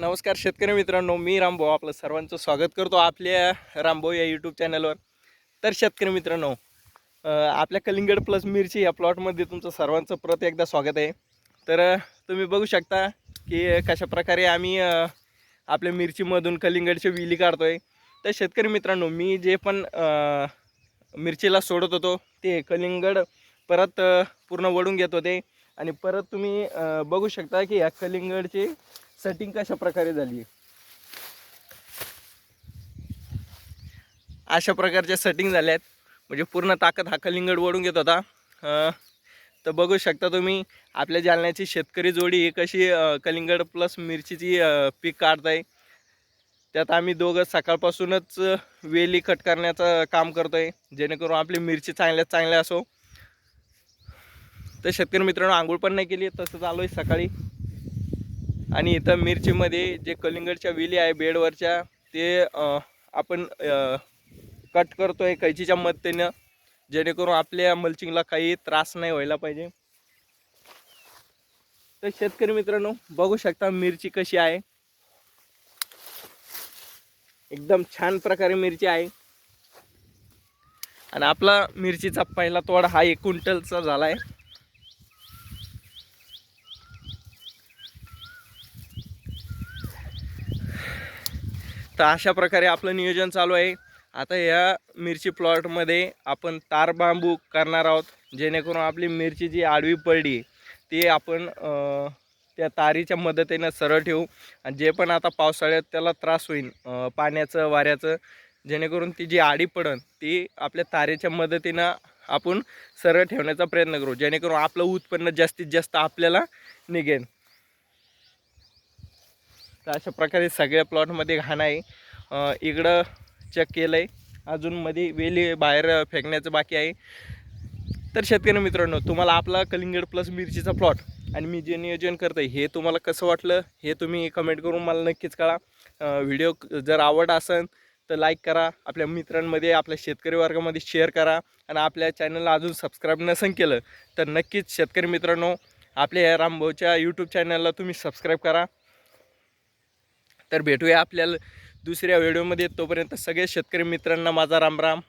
नमस्कार शेतकरी मित्रांनो मी रामभाऊ आपलं सर्वांचं स्वागत करतो आपल्या रामभाऊ या यूट्यूब चॅनलवर तर शेतकरी मित्रांनो आपल्या कलिंगड प्लस मिरची या प्लॉटमध्ये तुमचं सर्वांचं प्रत एकदा स्वागत आहे. तर तुम्ही बघू शकता की कशा प्रकारे आम्ही आपल्या मिरचीमधून कलिंगडचे विली काढतो आहे तर शेतकरी मित्रांनो मी जे पण मिरचीला सोडत होतो ते कलिंगड परत पूर्ण वडून घेत होते. आणि परत तुम्ही बघू शकता की या कलिंगडची सेटिंग कशा प्रकारे झाली? अशा प्रकारच्या सेटिंग झाल्या आहेत म्हणजे पूर्ण ताकद हा कलिंगड ओढून घेत होता. तर बघू शकता तुम्ही आपल्या जालन्याची शेतकरी जोडी ही कशी कलिंगड प्लस मिरचीची पीक पीक काढताय. त्यात आम्ही दोघं सकाळपासूनच वेली कट करण्याचं काम करतो आहे जेणेकरून आपली मिरची चांगल्यात चांगल्या असो. तर शेतकरी मित्रांनो आंघोळ पण नाही केली तसंच आलो आहे सकाळी. आणि इथं मिरचीमध्ये जे कलिंगडच्या वेली आहे बेडवरच्या ते आपण कट करतो आहे कैचीच्या मदतीनं जेणेकरून आपल्या मल्चिंगला काही त्रास नाही व्हायला पाहिजे. तर शेतकरी मित्रांनो बघू शकता मिरची कशी आहे. एकदम छान प्रकारे मिरची आहे. आणि आपला मिरचीचा पहिला तोडा हा एक क्विंटलचा झाला आहे तर अशा प्रकारे आपलं नियोजन चालू आहे. आता या मिरची प्लॉटमध्ये आपण तार बांबू करणार आहोत. जेणेकरून आपली मिरची जी आडवी पडली ती आपण त्या तारीच्या मदतीनं सरळ ठेवू. आणि जे पण आता पावसाळ्यात त्याला त्रास होईल पाण्याचं वाऱ्याचं जेणेकरून ती जी आडी पडन ती आपल्या तारेच्या मदतीनं आपण सरळ ठेवण्याचा प्रयत्न करू. जेणेकरून आपलं उत्पन्न जास्तीत जास्त आपल्याला निघेल. तर अशा प्रकारे सगळ्या प्लॉटमध्ये घाण आहे. इकडं चेक केलं आहे अजून मध्ये वेली बाहेर फेकण्याचं बाकी आहे. तर शेतकरी मित्रांनो तुम्हाला आपला कलिंगड प्लस मिरचीचा प्लॉट आणि मी जे नियोजन करतो हे तुम्हाला कसं वाटलं हे तुम्ही कमेंट करून मला नक्कीच कळा. व्हिडिओ जर आवड असेल तर लाईक करा. आपल्या मित्रांमध्ये आपल्या शेतकरी वर्गामध्ये शेअर करा आणि आपल्या चॅनलला अजून सबस्क्राईब नसेल केलं तर नक्कीच शेतकरी मित्रांनो आपल्या या रामभाऊच्या यूट्यूब चॅनलला तुम्ही सबस्क्राईब करा. तर भेटूया आपल्याला दुसऱ्या व्हिडिओमध्ये तोपर्यंत सगळे शेतकरी मित्रांना माझा रामराम.